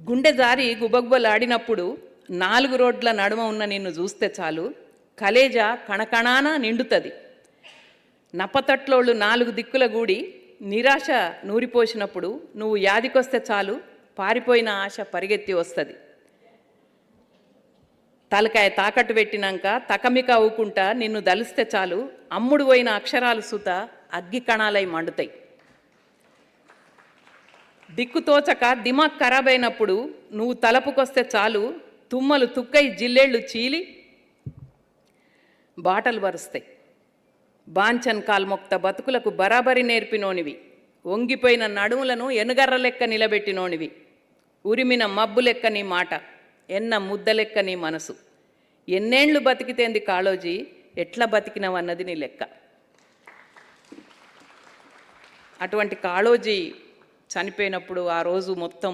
గుండె జారి గుబగుబలాడినప్పుడు నాలుగు రోడ్ల నడుమ ఉన్న నిన్ను చూస్తే చాలు. కలేజా కణకణాన నిండుతుంది. నప్పతట్లోళ్ళు నాలుగు దిక్కుల గూడి నిరాశ నూరిపోసినప్పుడు నువ్వు యాదికొస్తే చాలు పారిపోయిన ఆశ పరిగెత్తి వస్తుంది. తలకాయ తాకట్టు పెట్టినాక తకమిక అవ్వుకుంటా నిన్ను దలిస్తే చాలు. అమ్ముడు పోయిన అక్షరాలు సుత అగ్గి కణాలై మండుతాయి. దిక్కుతోచక దిమాగ్ ఖరాబ్ అయినప్పుడు నువ్వు తలపుకొస్తే చాలు తుమ్మలు తుక్కై జిల్లేళ్ళు చీలి బాటలు వరుస్తాయి. బాంచన్ కాల్మొక్త బతుకులకు బరాబరి నేర్పినోనివి. వంగిపోయిన నడుములను ఎనుగర్ర లెక్క నిలబెట్టినోనివి. ఉరిమిన మబ్బు లెక్క నీ మాట ఎన్న ముద్ద లెక్క నీ మనసు. ఎన్నేండ్లు బతికితేంది కాళోజీ ఎట్లా బతికినవన్నది నీ లెక్క. అటువంటి కాళోజీ చనిపోయినప్పుడు ఆ రోజు మొత్తం